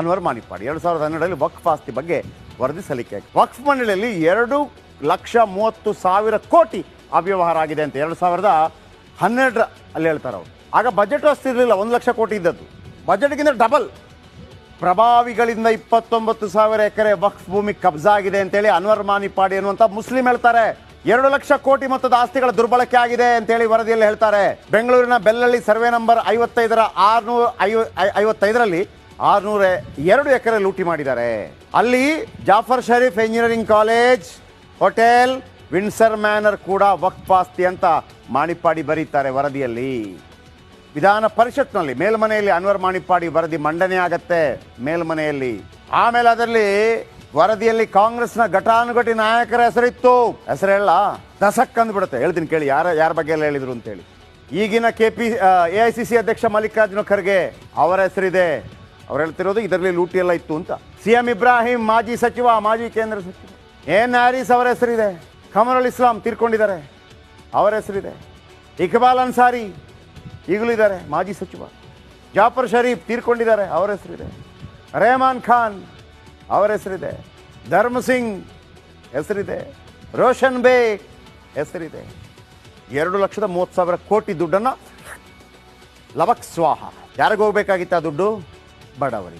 ಅನ್ವರ್ ಮಾಣಿಪ್ಪಾಡಿ ಎರಡು ಸಾವಿರದ ಹನ್ನೆರಡರಲ್ಲಿ ವಕ್ಫ್ ಆಸ್ತಿ ಬಗ್ಗೆ ವರದಿ ಸಲ್ಲಿಕೆ ವಕ್ಫ್ ಮಂಡಳಿಯಲ್ಲಿ ಎರಡು ಲಕ್ಷ ಮೂವತ್ತು ಸಾವಿರ ಕೋಟಿ ಅವ್ಯವಹಾರ ಆಗಿದೆ ಅಂತ ಎರಡು ಸಾವಿರದ ಹನ್ನೆರಡರ ಅಲ್ಲಿ ಹೇಳ್ತಾರೆ ಅವರು. ಆಗ ಬಜೆಟ್ ಅಷ್ಟಿರಲಿಲ್ಲ ಒಂದು ಲಕ್ಷ ಕೋಟಿ ಇದ್ದದ್ದು. ಬಜೆಟ್ಗಿಂತ ಡಬಲ್ ಪ್ರಭಾವಿಗಳಿಂದ ಇಪ್ಪತ್ತೊಂಬತ್ತು ಸಾವಿರ ಎಕರೆ ವಕ್ಫ್ ಭೂಮಿ ಕಬ್ಜಾ ಆಗಿದೆ ಅಂತೇಳಿ ಅನ್ವರ್ ಮಾನಿಪಾಡಿ ಅನ್ನುವಂಥ ಮುಸ್ಲಿಂ ಹೇಳ್ತಾರೆ. ಎರಡು ಲಕ್ಷ ಕೋಟಿ ಮೊತ್ತದ ಆಸ್ತಿಗಳ ದುರ್ಬಳಕೆ ಆಗಿದೆ ಅಂತೇಳಿ ವರದಿಯಲ್ಲಿ ಹೇಳ್ತಾರೆ. ಬೆಂಗಳೂರಿನ ಬೆಲ್ಲಳ್ಳಿ ಸರ್ವೆ ನಂಬರ್ ಐವತ್ತೈದರ ಆರ್ನೂರ ಐವತ್ತೈದರಲ್ಲಿ ಆರ್ನೂರ ಎರಡು ಎಕರೆ ಲೂಟಿ ಮಾಡಿದ್ದಾರೆ. ಅಲ್ಲಿ Jaffer Sharief engineering college hotel Windsor Manor ಕೂಡ ವಕ್ಫ್ ಆಸ್ತಿ ಅಂತ ಮಾಣಿಪ್ಪಾಡಿ ಬರೀತಾರೆ ವರದಿಯಲ್ಲಿ. ವಿಧಾನ ಪರಿಷತ್ನಲ್ಲಿ ಮೇಲ್ಮನೆಯಲ್ಲಿ ಅನ್ವರ್ ಮಾಣಿಪ್ಪಾಡಿ ವರದಿ ಮಂಡನೆ ಆಗತ್ತೆ ಮೇಲ್ಮನೆಯಲ್ಲಿ. ಆಮೇಲೆ ಅದರಲ್ಲಿ ವರದಿಯಲ್ಲಿ ಕಾಂಗ್ರೆಸ್ನ ಘಟಾನುಘಟಿ ನಾಯಕರ ಹೆಸರಿತ್ತು. ಹೆಸರು ಹೇಳ ದಸಕ್ ಅಂದ್ಬಿಡುತ್ತೆ. ಹೇಳ್ತೀನಿ ಕೇಳಿ, ಯಾರ ಯಾರ ಬಗ್ಗೆ ಎಲ್ಲ ಹೇಳಿದ್ರು ಅಂತೇಳಿ. ಈಗಿನ K P A I C C ಅಧ್ಯಕ್ಷ ಮಲ್ಲಿಕಾರ್ಜುನ ಖರ್ಗೆ ಅವರ ಹೆಸರಿದೆ. ಅವ್ರು ಹೇಳ್ತಿರೋದು ಇದರಲ್ಲಿ ಲೂಟಿ ಎಲ್ಲ ಇತ್ತು ಅಂತ. ಸಿ ಎಂ ಇಬ್ರಾಹಿಂ, ಮಾಜಿ ಸಚಿವ, ಮಾಜಿ ಕೇಂದ್ರ ಸಚಿವ. ಎನ್ ಹ್ಯಾರಿಸ್ ಅವರ ಹೆಸರಿದೆ. ಖಮರುಲ್ ಇಸ್ಲಾಂ ತೀರ್ಕೊಂಡಿದ್ದಾರೆ. ಅವರ ಹೆಸರಿದೆ. ಇಕ್ಬಾಲ್ ಅನ್ಸಾರಿ ಈಗಲೂ ಇದ್ದಾರೆ, ಮಾಜಿ ಸಚಿವ. ಜಾಫರ್ ಶರೀಫ್ ತೀರ್ಕೊಂಡಿದ್ದಾರೆ, ಅವರ ಹೆಸರಿದೆ. ರೆಹಮಾನ್ ಖಾನ್ ಅವರ ಹೆಸರಿದೆ. ಧರ್ಮ ಸಿಂಗ್ ಹೆಸರಿದೆ. ರೋಷನ್ ಬೇಗ್ ಹೆಸರಿದೆ. ಎರಡು ಲಕ್ಷದ ಮೂವತ್ತು ಸಾವಿರ ಕೋಟಿ ದುಡ್ಡನ್ನು ಲವಕ್ ಸ್ವಾಹ ಯಾರಿಗೆ ಹೋಗ್ಬೇಕಾಗಿತ್ತು ಆ ದುಡ್ಡು? बाडावरी